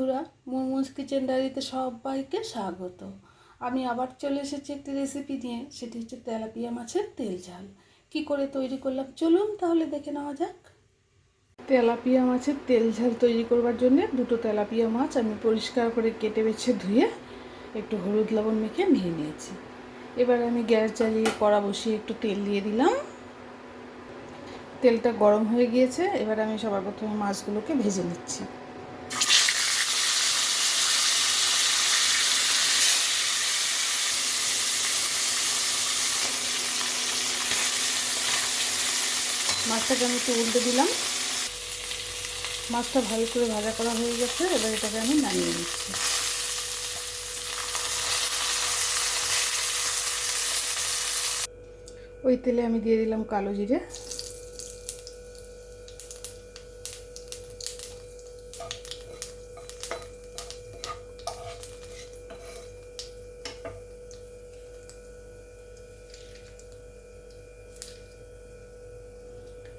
বন্ধুরা মুরমুজ কিচেন ডায়েরিতে সবাইকে স্বাগত। আমি আবার চলে এসেছি একটি রেসিপি নিয়ে, সেটি হচ্ছে তেলাপিয়া মাছের তেল ঝাল। কি করে তৈরি করলাম? চলুন তাহলে দেখে নেওয়া যাক। তেলাপিয়া মাছের তেল ঝাল তৈরি করবার জন্য দুটো তেলাপিয়া মাছ আমি পরিষ্কার করে কেটে বেছে ধুয়ে একটু হলুদ লবণ মেখে নিয়ে নিয়েছি। এবার আমি গ্যাস জ্বালিয়ে কড়া বসিয়ে একটু তেল দিয়ে দিলাম। তেলটা গরম হয়ে গিয়েছে, এবার আমি সবার প্রথমে মাছগুলোকে ভেজে নিচ্ছি। মাছটাকে আমি একটু উল্টে দিলাম। মাছটা ভালো করে ভাজা করা হয়ে গেছে, এবার এটাকে আমি নামিয়ে নিচ্ছি। ওই তেলে আমি দিয়ে দিলাম কালো জিরে।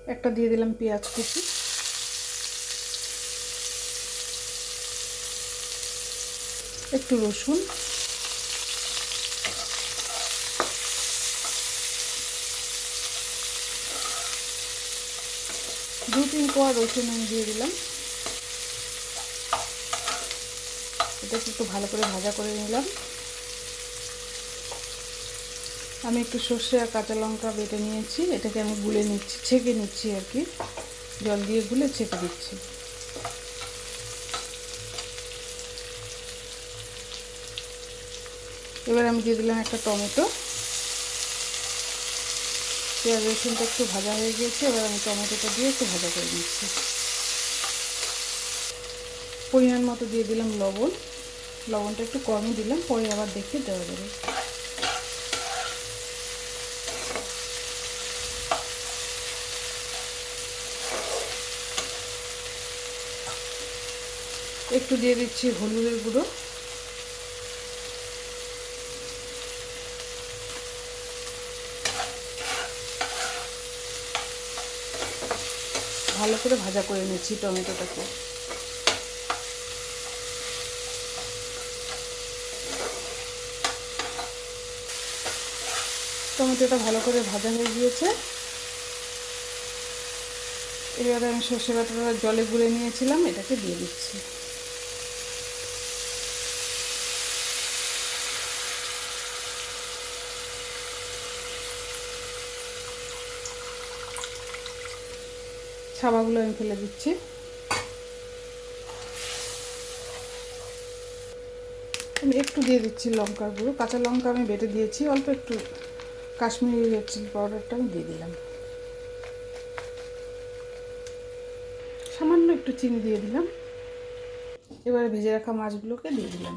একটা দিয়ে দিলাম পেঁয়াজ কুচি। একটু রসুন। দু তিন কোয়া রসুন আমি দিয়ে দিলাম। এটাকে একটু ভালো করে ভাজা করে নিলাম। আমি একটু সর্ষে আর কাঁচা লঙ্কা বেটে নিয়েছি। এটাকে আমি গুলে নিচ্ছি, ছেঁকে নিচ্ছি আর কি। জল দিয়ে গুলে ছেঁকে দিচ্ছি। এবার আমি দিয়ে দিলাম একটা টমেটো। পেঁয়াজ, রসুনটা একটু ভাজা হয়ে গিয়েছে, এবার আমি টমেটোটা দিয়ে একটু ভাজা করে নিচ্ছি। পরিমাণ মতো দিয়ে দিলাম লবণ। লবণটা একটু কমই দিলাম, পরে আবার দেখে দেওয়া যাবে। একটু দিয়ে দিচ্ছি হলুদের গুঁড়ো। ভালো করে ভাজা করে নিচ্ছি টমেটোটাকে। টমেটোটা ভালো করে ভাজা হয়ে গিয়েছে। এবারে আমি সর্ষে বাটাটা জলে গুলে নিয়েছিলাম, এটাকে দিয়ে দিচ্ছি। ছাবাগুলো আমি ফেলে দিচ্ছি। আমি একটু দিয়ে দিচ্ছি লঙ্কার গুঁড়ো। কাঁচা লঙ্কা আমি বেটে দিয়েছি। অল্প একটু কাশ্মীরি রেড চিলি পাউডারটা আমি দিয়ে দিলাম। সামান্য একটু চিনি দিয়ে দিলাম। এবারে ভেজে রাখা মাছগুলোকে দিয়ে দিলাম।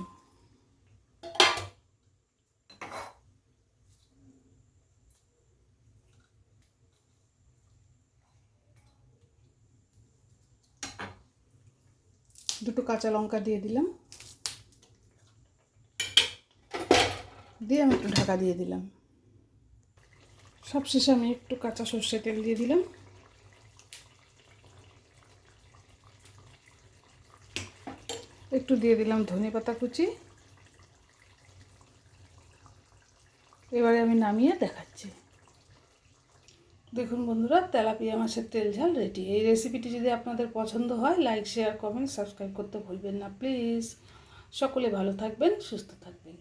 দুটো কাঁচা লঙ্কা দিয়ে দিলাম। দিয়ে আমি একটু ঢাকা দিয়ে দিলাম। সবশেষে আমি একটু কাঁচা সর্ষে তেল দিয়ে দিলাম। একটু দিয়ে দিলাম ধনে পাতা কুচি। এবারে আমি নামিয়ে দেখাচ্ছি। দেখুন বন্ধুরা, তেলাপিয়া মাছের তেল ঝাল রেডি এই রেসিপিটি যদি আপনাদের পছন্দ হয় লাইক শেয়ার কমেন্ট সাবস্ক্রাইব করতে ভুলবেন না প্লিজ সকলে ভালো থাকবেন, সুস্থ থাকবেন।